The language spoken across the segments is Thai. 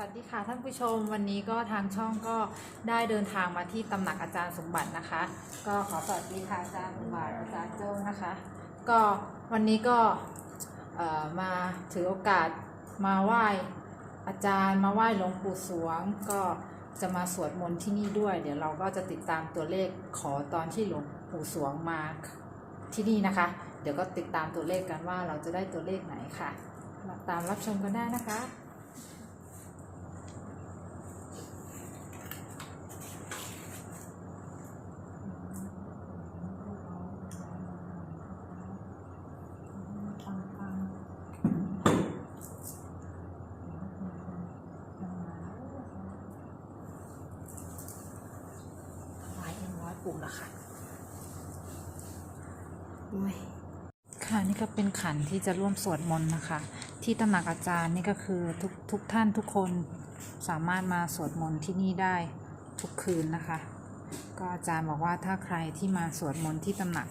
วัสดีค่ะท่านผู้ชมวันนี้ก็ทางช่องก็ได้เดินทางมาที่ตำหนักอาจารย์สมบัตินะคะ ก็ขอสวัสดีค่ะอาจารย์สมบัติอาจารย์โจ้นะคะ ก็วันนี้ก็มาถือโอกาสมาไหว้อาจารย์มาไหว้หลวงปู่สวง ก็จะมาสวดมนต์ที่นี่ด้วย เดี๋ยวเราก็จะติดตามตัวเลขขอตอนที่หลวงปู่สวงมาที่นี่นะคะ เดี๋ยวก็ติดตามตัวเลขกันว่าเราจะได้ตัวเลขไหนค่ะ มาตามรับชมกันได้นะคะ ถวายเอ็มร้ อยปู่ละค่ะด้วยค่ะนี่ก็เป็นขันที่จะร่วมสวดมนต์นะคะ ที่ตำหนักอาจารย์นี่ก็คือทุกทุกท่านทุกคนสามารถมาสวดมนต์ที่นี่ได้ทุกคืนนะคะ ก็อาจารย์บอกว่าถ้าใครที่มาสวดมนต์ที่ตำหนัก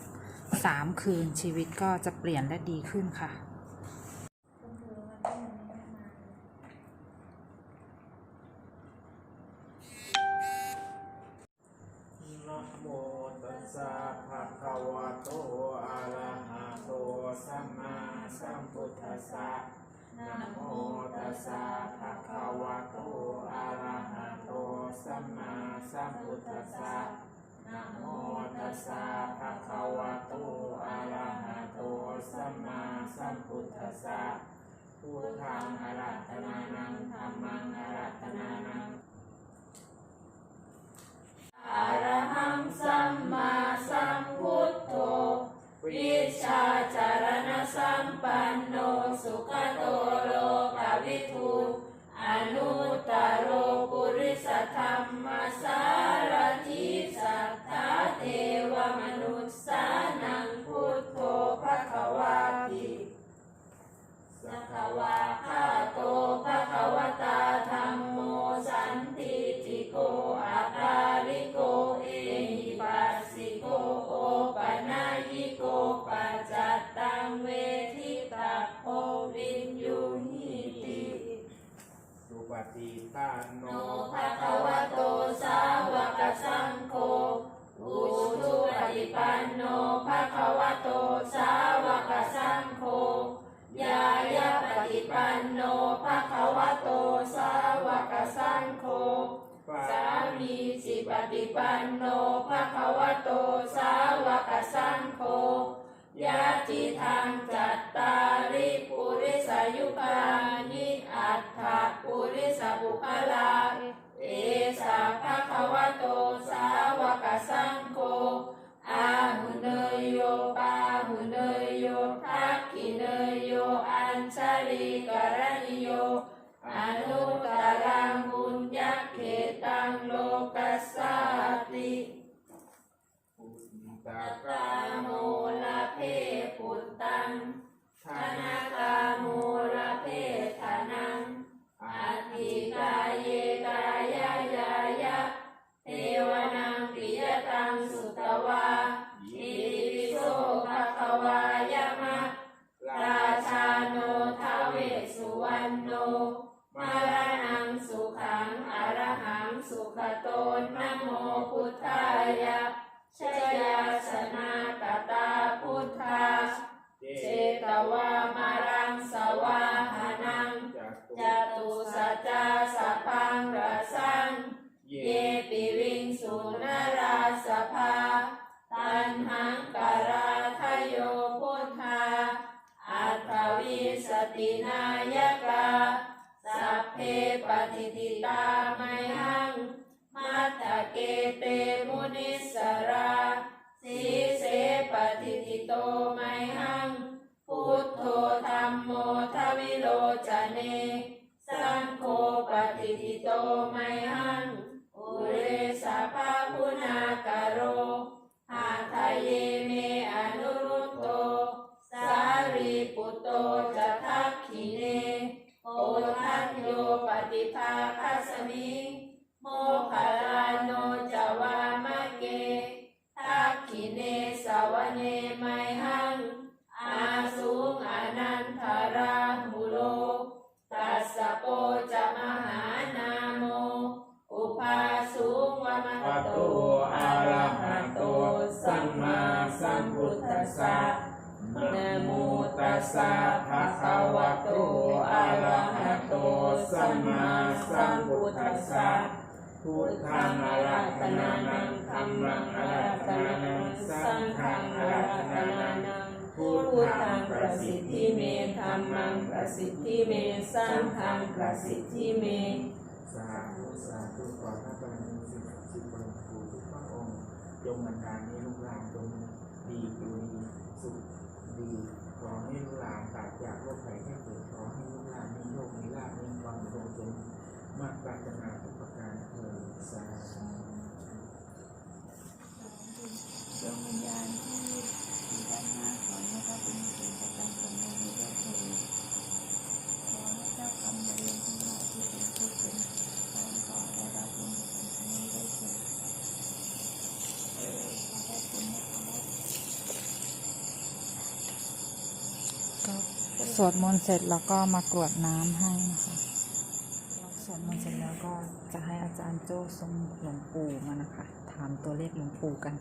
สามคืนชีวิตก็จะเปลี่ยนและดีขึ้นค่ะนะ โตอะระหะโตสัมมาสัมพุทธัสสะนะโมตัสสะภะคะวะโตอะระหะโตสัมมาสัมพุทธัสสะนะโมตัสสะภะคะวะโตอะระหะโตสัมมาสัมพุทธัสสะพุทธังอระหะนานังธัมมังอระหะนานัง อะระหังสัมมาสัมพุทโธวิชาจารณสัมปันโนสุขโตโลกวิทูอนุตตโรปุริสธรรมสาร ฏิปันโนภะคะวะโตสาวกสังโฆยาจิทางจัตตาริปุริสายุคานิอัตถะปุริสบุคลาเอสาภะคะวะโตสาวกสังโฆอาหุเนยโยปา ตตะตาโมลาเพปุตตังธนากาโมล ตินายกาสัพเพปฏิทิตาไมหังมัตตะเกเตมุนิสราสีเสปฏิทิโตไมหังพุทโธธรรมโมทวิโลจเน สังโฆปฏิทิโตไมหังอุเรสาภาคุณากโรหาทะเยเมอนุรุตโต สารีปุตโตจ โม พุทธังอาราธนานังธัมมังอาราธนานังสังฆังอาราธนานังพุทธังประสิทธิเมธรรมังประสิทธิเมสังฆังประสิทธิเมสาธุสาธุขอพระบารมีสิ่งศักดิ์สิทธิ์บริบูทุกพระองค์จงบันดาลให้ลูกหลานจงดีดูดีสุขดีขอให้ลูกหลานปราศจากโรคภัยแค่เกิดขอให้ลูกหลานมีโชคมีลาภมีความสุขจนมากปรารถนาทุก ดวงวิญญาณที่อยู่ด้านหน้าขอให้เขาเป็นสิ่งประการสำคัญในโลกนี้ขอให้เจ้ากรรมนายเวรทั้งหลายที่เป็นผู้เป็นตอนขอได้รับบุญกุศลนี้ด้เถิดเออขอได้บุญนะครับก็สวดมนต์เสร็จแล้วก็มากรวดน้ำให้นะคะ สวดมนต์เสร็จแล้วก็จะให้อาจารย์โจ้ทรงหลวงปู่มานะคะ ถามตัวเลขหลวงปู่กัน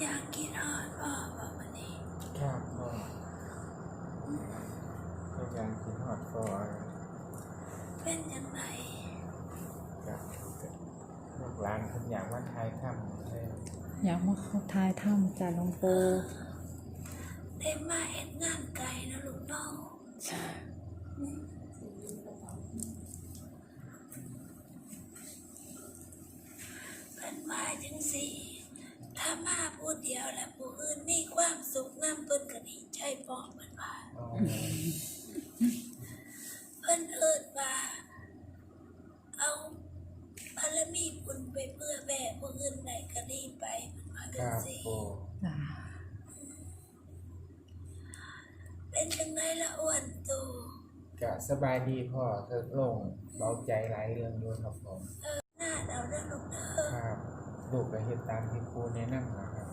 อยากกินฮอดพ่อบอกวันนี้ครับพ่อพยายามคิดหอดฟอร์เป็นยังไงกับลูกหลานคนอยากว่าทายถ้ำใช่อยากมาเข้าทายถ้ำจ่าหลวงปู่ได้มาเห็นงานไก่นะลูกน้องเป็นมาจังสิถ้า มาผู้เดียวและผู้อื่นมีความสุขน้ำเพิ่นก็ดีใจพร้อมมันว่าอ๋อเพิ่นเอิดว่า เอาบารมีบุญไปเพื่อแม่ผู้อื่นไหนก็ดีไปมันว่าคจังรับสิปูจ้าเป็นจังไดละอ้วนตูก็สบายดีพ่อเถิดลงเบาใจหลายเรื่องอยู่ครับผมหน้าเราเรื่องลูกเด้อครับ ลูกก็เห็นตามที่ครูแนะนำนะครับ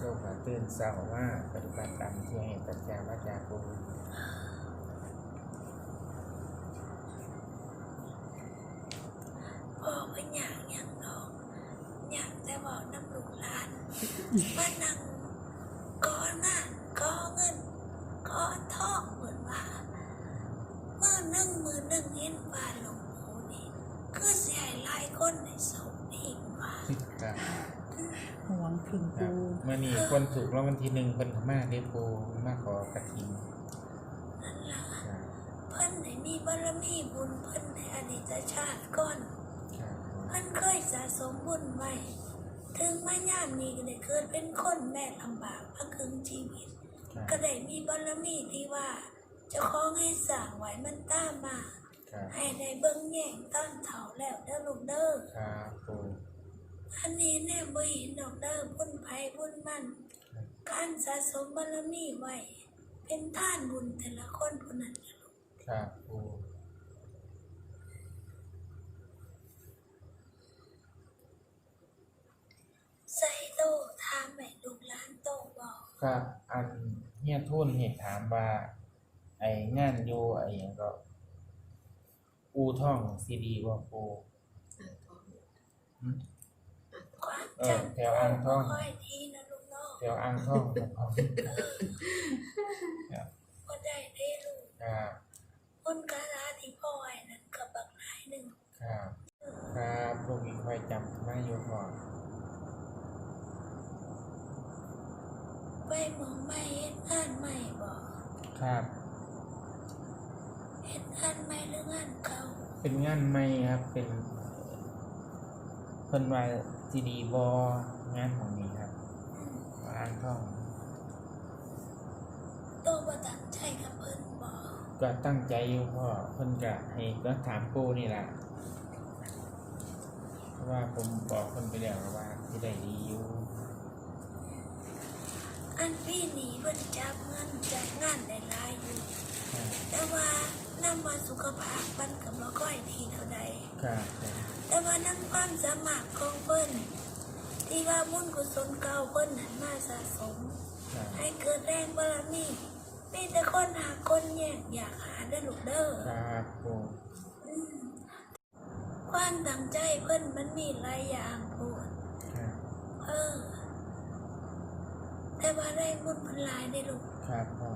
ลูกก็ตื่นเช้ามาปฏิบัติตามที่ให้ปัญญาวาจาครู พ่อไม่อยากหยังดอกอยากแต่บอกน้ำลูกหลานมานั่งกอหน้ากอเงินกอทองเหมือนว่ามือหนึ่งมือหนึ่งเห็นว่าหลวงปู่นี่คือเสียหลายคนในสมอีกว่า ครับ หวงพิมครัปูบเมื่อนี้คนถูกรางวัลที่หนึ่งเพิ่นเข้ามาเด้ปูมาขอกระทิงนั่นล่ะครับเพิ่นไหนมีบารมีบุญเพิ่นในอดีตชาติก่อน ครับเพิ่นเคยสะสมบุญไว้ ถึงมายามนี้ก็ได้เกิดเป็นคนแม่ลำบากพักครึ่งชีวิต ครับก็ได้มีบารมีที่ว่าเจะคล้าของให้สร้างไว้มันตามมา ครับให้ได้เบิ่งแย่งต้อนเถ่าแล้วเด้อลูกเด้อครับปู อันนี้แน่บ่เห็นดอกเด้อบุญไผบุญมันการสะสมบารมีไว้เป็นท่านบุญแต่ละคนผู้นั้นล่ะลูกครับปูใส่โตถามแม่ลูกหลานโตบอกครับอันเฮียทุนเห็นถามว่าไอ้งานอยู่ไอ้หยังก็อูท่องซีดีว่าปูหืมความ เออจำแถวอ่างทองค่อยทีนะลูกเนาะแถวอ่างท่องครับผมก็ได้ได้ลูกครับคนกาลาที่พ่อไอ้นั่นก็บักหลายหนึ่งครับครับลูกอีกคค่อยจำไม่อยู่พอไปหมองไม่เฮ็ดงานใหม่บอกครับเฮ็ดงานใหม่หรืองานเก่าเป็นงานใหม่ครับเป็น เพิ่นว่าจีดีบองานของนี้ครับอืมอ่านท่องโตบ่ตั้งใจกับเพิ่นบอกก็ตั้งใจอยู่พ่อเพิ่นก็ให้ก็ถามปูนี่แหละเพราะว่าผมบอกเพิ่นไปแล้วว่าที่ได้ดีอยู่อันพี่หนีเพิ่นจับเงินจากงานได้หลายอยู่ครับแต่ว่านำมาสุขภาพมันก็บ่ค่อยดีเท่าใดครับผม แต่ว่านำความสามารถของเพิ่นที่ว่าบุญกุศลเก่าเพิ่นนั้นมาสะสมครับให้เกิดแรงบารมีมีแต่คนหาคนแย่งอยากหาเด้อลูกเด้อครับผมอืมความตั้งใจเพิ่นมันมีหลายอย่างโพดครับเออ แต่ว่าแรงบุญเพิ่นหลายได้อลูกครับพ่อ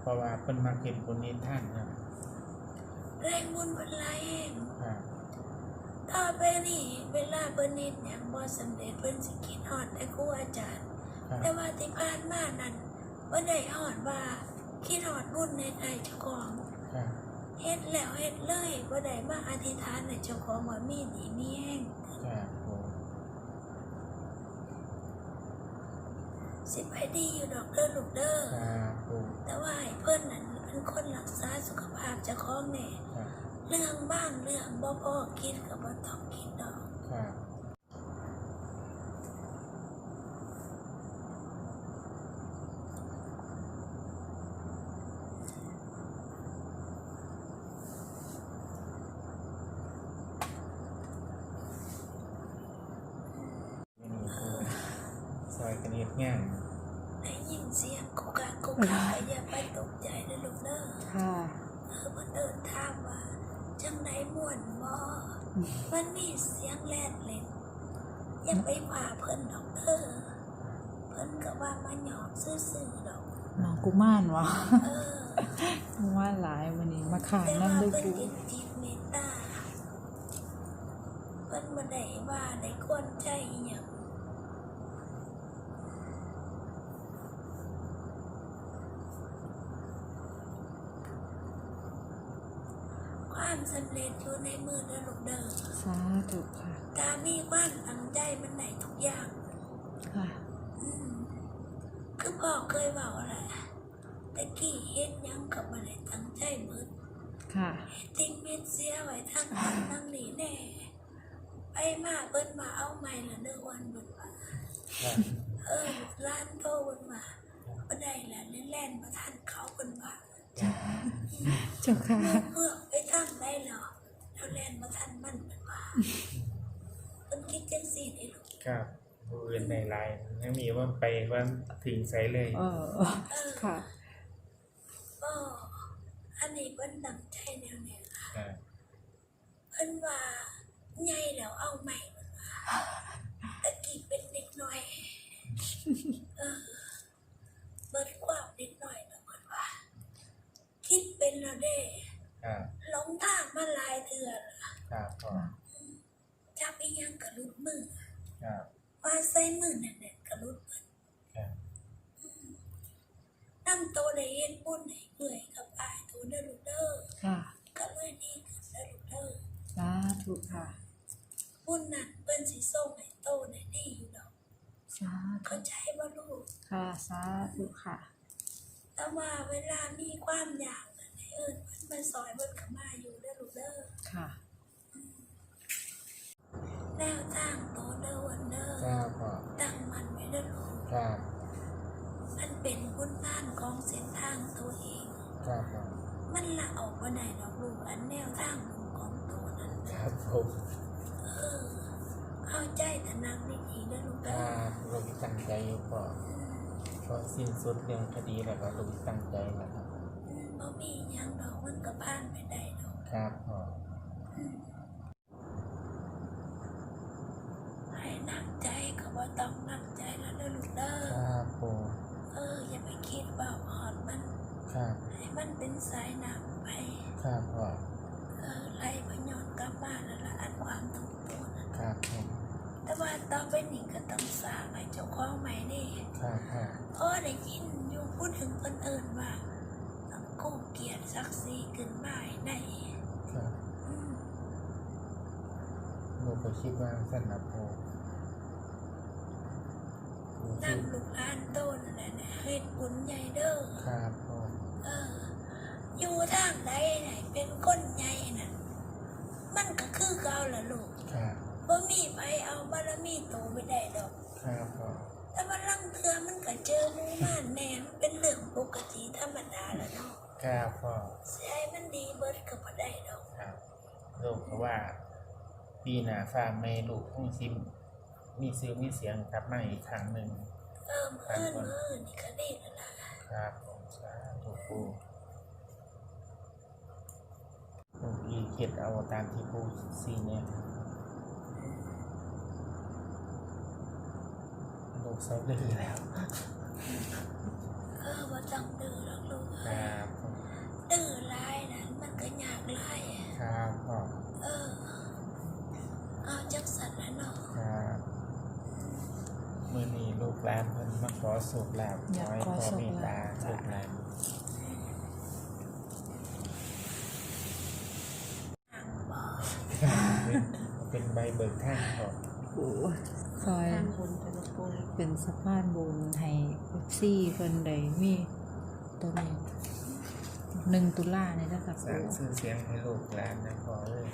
เพราะว่าเพิ่นมาเก็บคนนี้ท่านครับแรงบุญเพิ่นหลายแห่งครับ ต่อไปนี่เวลาเพิ่นเฮ็ดหยังบ่สำเร็จเพิ่นสิคิดฮอดแต่ครูอาจารย์ ครับแต่ว่าที่ผ่านมานั้นบ่ได้ฮอดว่าคิดฮอดบุญในใจเจ้าของครับเฮ็ดแล้วเฮ็ดเลยบ่ได้มาอธิษฐานให้เจ้าของว่ามีดีมีแห้งครับผมสิไปดีอยู่ดอกเด้อลูกเด้อ ครับผมแต่ว่าให้เพิ่นนั้นเป็นคนรักษาสุขภาพเจ้าของแน่ครับ เรื่องบ้างเรื่องบ่พอคิดก็บ่ต้องคิดดอก ครับ ไม่มีผู้ซอยกันเฮ็ดงาน ได้ยินเสียงกุกกักกุกกักอย่าไปตกใจเด้อลูกเด้อ ค่ะ เออมันเดินทางว่าจังไดม่วนบ่มันมีเสียงแล่นเล่นอย่าไปว่าเพิ่นดอกเด้อเพิ่นก็ว่ามาหยอกซื่อๆดอกน้องกุมารวะเออกุมารหลายวันนี้มาขายแต่น้ำว่าด้วยเพิ่นกูยินจิตเมตตาเพิ่นบ่ได้ว่าได้กวนใจอิหยัง ความสำเร็จอยู่ในมือเด้อลูกเด้อสาธุค่ะถ้ามีความตั้งใจมันได้ทุกอย่าง ค่ะ อืมคือพ่อเคยบอกแหละแต่กี้เฮ็ดหยังกับมาได้ตั้งใจหมืดค่ะทิ้งเม็ดเสียไว้ทั้งนั้นทั้งนี้แน่ ไปมาเปิ้นมาเอาใหม่ละเด้อวันเบิ่นว่าครับเออร้านโตเบิ่นมาบ่ได้ละเล่นแล่นมาทันเขาเบิ่นว่าเจ้าค่ะเมื่อไปทำได้แล้ว แล้วแล่นมาทันมันเบิ่นว่าเพิ่นคิดจังซี่ได้ลูกครับผู้อื่นในไลน์ยังมีว่าไปว่าถึงไซเลย เออ เออค่ะ ก็อันนี้เพิ่นตั้งใจแนวเนี้ยค่ะครับเพิ่นว่าใหญ่แล้วเอาใหม่เพิ่นว่าตะกี้เป็นเด็กน้อย เออเบิดความเด็กน้อยแล้วเพิ่นว่า คิดเป็นแล้วเด้ ครับห ลงทางมาหลายเทื่อละครับพ่อจับอีหยังกระลุดมือครับว่าใส่มือนั่นแหละกระลุดเพิ่นครับนำโตได้เฮ็ดบุญให้เอื่อยกับอายโตเด้อลูกเด้อค่ะก็เลยดีขึ้นเด้อลูกเด้อสาธุค่ะบุญนั่นเพิ่นสิส่งให้โตได้ดีอยู่ดอกสาธุเข้าใจบ่ลูกค่ะสาธุค่ะแต่ว่าเวลามีความอยากนั่นให้ เอิ้นเพิ่นมาซอยเพิ่นก็มาอยู่เด้อลูกเด้อค่ะแนวทางโตเด้อวันเด้อครับพ่อตั้งมันไว้เด้อลูกครับมันเป็นบุญบ้านของเส้นทางตัวเอง ครับพ่อมันละออกบ่ได้ดอกลูกอันแนวทางบุญของตัวนั้นครับผมเออเข้าใจตระหนักดีๆเด้อลูกคเด้อรับลูกตั้งใจอยู่พ่อพอสิ้นสุดเรื่องคดีแล้วก็ลูกตั้งใจแล้วครับอืม บ่มีหยังดอกมันก็ผ่านไปได้ดอกครับพ่ออืมให้หนักใจก็บ่ต้องหนักใจแล้วเด้อลูกเด้อครับผมเอออย่าไปคิดว่าหอดมันครับให้มันเป็นสายน้ำไปครับพ่อเออไล่พยอนกลับบ้านแล้วละอันความทุกข์ตัวนั้นครับผมต่อไปนี้ก็ต้องสร้างให้เจ้าของใหม่นี่ครับครับเพราะได้ยินอยู่พูดถึงคนอื่นว่าต้อง กู้เกียรติศักดิ์ศรีขึ้นมาให้ได้ครับอืมลูกก็คิดว่าสั้นนะพ่อลูกคิดนำลูกหลานโตนนแหละนะเฮ็ดบุญใหญ่เด้อครับพ่อเออ อยู่ทางใดไหนเป็นคนใหญ่น่ะมันก็คือเก่าละลูกครับบ่มีไผเอาบารมีโตไม่ได้ดอก ครับพ่อแต่ว่าลังเทือมันก็เจอหมู่ม่านแน่มันเป็นเรื่องปกติธรรมดาละเนาะ ครับพ่อเสียให้มันดีเบิดก็บ่ได้ดอกครับลูกเพราะว่า ปีหน้าฟาร์มในลูกต้องชิม มีซื้อมีเสียงกลับมาอีกครั้งหนึ่ง เออมื้อมื้อนี่ก็ดีแล้วล่ะครับผมสาธุปูลูกอีเขียดเอาตามที่ปูซีเนี่ยลูกเซฟเลยแล้ว เออบ่ต้องดื้อหรอกลูกคเอ้ยรับดื้อหลายนั้นมันก็ยากหลายอะครับพ่อเออ เอาจักสันละเนาะครับมื่อนี้ลูกหลานเพิ่นมาขอสุขลาบอยากให้ขอพ่อสุขเมตตาลาภลูกหลานทางบ่เป็นใบเบิกทางพ่อคอ ย เป็นสะพานบุญให้เอฟซีเพิ่นได้มีตัวนี้หนึ่งตุลาเนี่ยนะคะสร้างชื่อเสียงให้ลูกหลานนะพ่อเอ้ย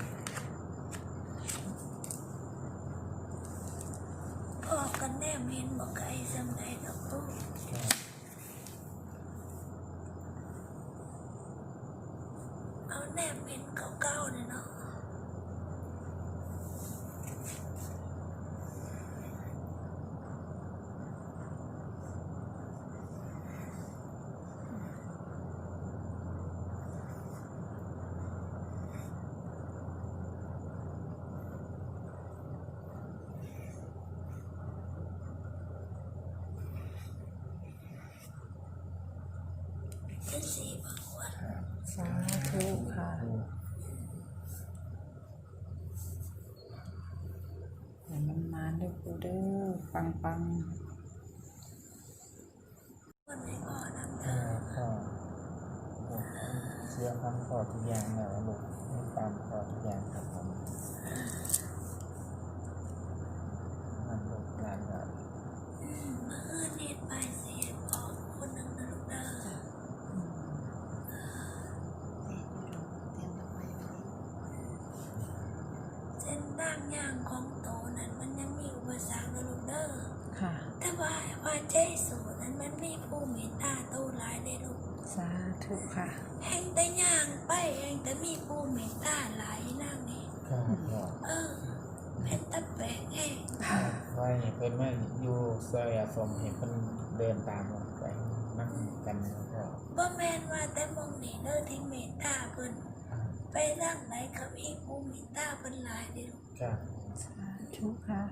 พ่อกันแน่เมนบอกไกลสำใดดอกลูก ครับ เอาแน่เมนเก่าๆเนี่ยเนาะ เป็น สาธุค่ะให้มันมาเด้อปูเด้อปังปังเรื่อเชื่อคำขอทุกอย่างแล้วลูกให้ตามขอทุกอย่างครับผมมันลูกหลานก็มาเอื้อเฮ็ดไปสีาธุค่ะ แห่งแต่ย่างไปแห่งแต่มีผู้เมตตาหลายนั่งนี่ครับพ่อเออเป็นตะแปลกแห่งไว้ให้เพิ่นมาอยู่ซอยอาสมให้เพิ่นเดินตามเราไปนั่งกันนะพ่อบ่แม่นว่าแต่มองนี่เด้อที่เมตตาเพิ่นไปร่างไหนเขามีผู้เมตตาเพิ่นหลายเด้อลูกครับสาธุค่ะ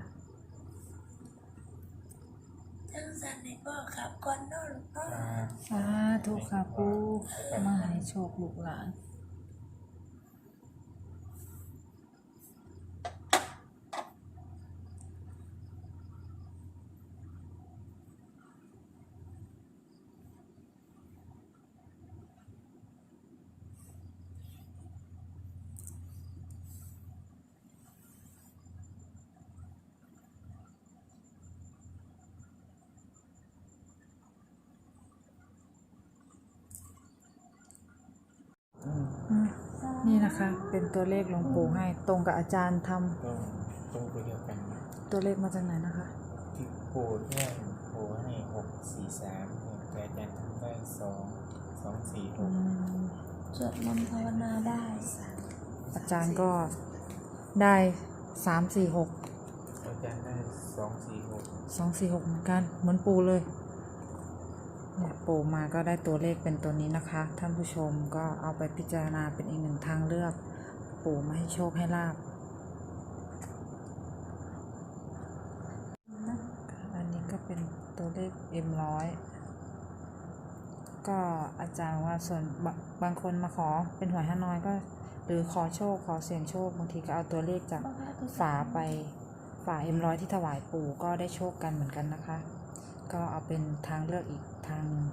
ทั้งสันในพ่อขับก่อนนาะลูกเนาะครับสาธุค่ะปูมาให้โชคลูกหลาน เป็นตัวเลขหลวงปู่ให้ ตรงกับอาจารย์ทำก็ตรงไปเดียวกันนะตัวเลขมาจากไหนนะคะ ที่โปูแค่โปูให้หกสี่สามแต่อาจารย์ทำได้สองสองสี่หอืกม สวดมนต์ภาวนาได้อาจารย์ก็ได้สามสี่หกอาจารย์ได้สองสี่หกสองสี่หกเหมือนกัน เหมือนปูเลย เนี่ยปูมาก็ได้ตัวเลขเป็นตัวนี้นะคะ ท่านผู้ชมก็เอาไปพิจารณาเป็นอีกหนึ่งทางเลือก ปูมาให้โชคให้ลาบอันนี้ก็เป็นตัวเลขเอ็มร้อยก็อาจารย์ว่าส่วนบบางคนมาขอเป็นหวยฮานอยก็ หรือขอโชคขอเสี่ยงโชคบางทีก็เอาตัวเลขจากฝาไปฝาเอ็มร้อยที่ถวายปู่ก็ได้โชคกันเหมือนกันนะคะ ก็เอาเป็นทางเลือกอีกทางหนึ่ง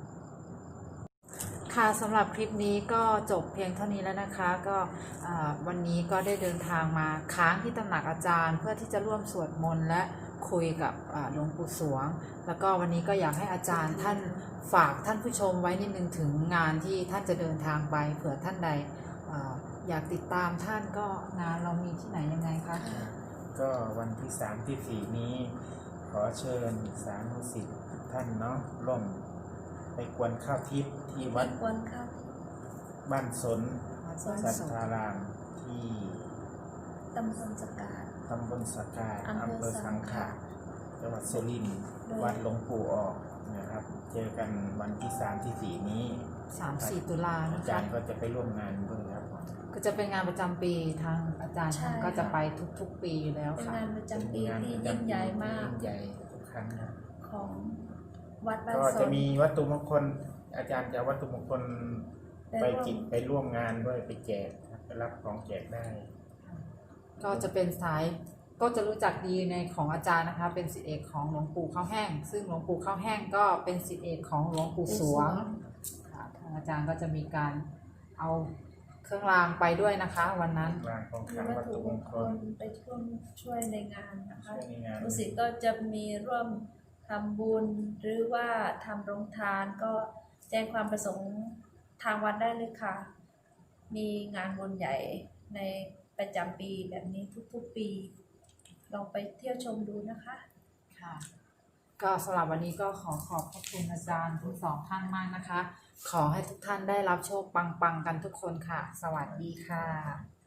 ค่ะสำหรับคลิปนี้ก็จบเพียงเท่านี้แล้วนะคะ ก็วันนี้ก็ได้เดินทางมาค้างที่ตำหนักอาจารย์ เพื่อที่จะร่วมสวดมนต์และคุยกับหลวงปู่สวง แล้วก็วันนี้ก็อยากให้อาจารย์ท่านฝากท่านผู้ชมไว้นิดนึงถึงงานที่ท่านจะเดินทางไปเผื่อท่านใดออยากติดตามท่านก็งานเรามีที่ไหนยังไงคะก็วันที่สามที่สี่นี้ ขอเชิญสาธุสิทธิ ทุกท่านเนาะร่วมไปกวนข้าวทิพย์ที่วัดควรเข้าบ้านสนสวนสัทสุขธารามที่ตำบลสกาด ตำบลสกาอำเภออำเภอสังขะสังขะ จังหวัดสุรินทร์โดยวัดหลวงปู่ออกนะครับ เจอกันวันที่สามที่สี่นี้ สามสี่ตุลาอานะจาคะ รย์ก็จะไปร่วมงานด้วยครับผมก็จะเป็นงานประจำปีทางอาจารย์ใช่ท่านก็จะไปทุกๆปีอยู่แล้วเป็นค่ะ งานประจำปีเป็นงานที่ประยิ่งจำปีใหญ่มากยิ่งใหญ่ทุกครั้งนะของ วัดบ้านก็สจะนมีวัตถุมงคล อาจารย์จะเอาวัตถุมงคลไปไปร่วมจิตไปร่วมงานด้วยไปแจกครับไปรับของแจกได้ ก็จะเป็นสายก็จะรู้จักดีในของอาจารย์นะคะ เป็นศิษย์เอกของหลวงปู่ข้าวแห้ง ซึ่งหลวงปู่ข้าวแห้งก็เป็นศิษย์เอกของหลวงปู่สวงค่ะทางอาจารย์ก็จะมีการเอาเครื่องรางไปด้วยนะคะ วันนั้นรางของมีขลังวัวัตตถุถุมมงงคคลลไปช่วยช่วยในงานนะคะ ช่วยในงาน รู้สึกก็จะมีร่วม ทำบุญหรือว่าทำโรงทานก็แจ้งความประสงค์ทางวัดได้เลยค่ะ มีงานบุญใหญ่ในประจำปีแบบนี้ทุกๆปี ลองไปเที่ยวชมดูนะคะค่ะ ก็สำหรับวันนี้ก็ขอขอบพระคุณอาจารย์ทั้งสองท่านมากนะคะ ขอให้ทุกท่านได้รับโชคปังๆกันทุกคนค่ะ สวัสดีค่ะ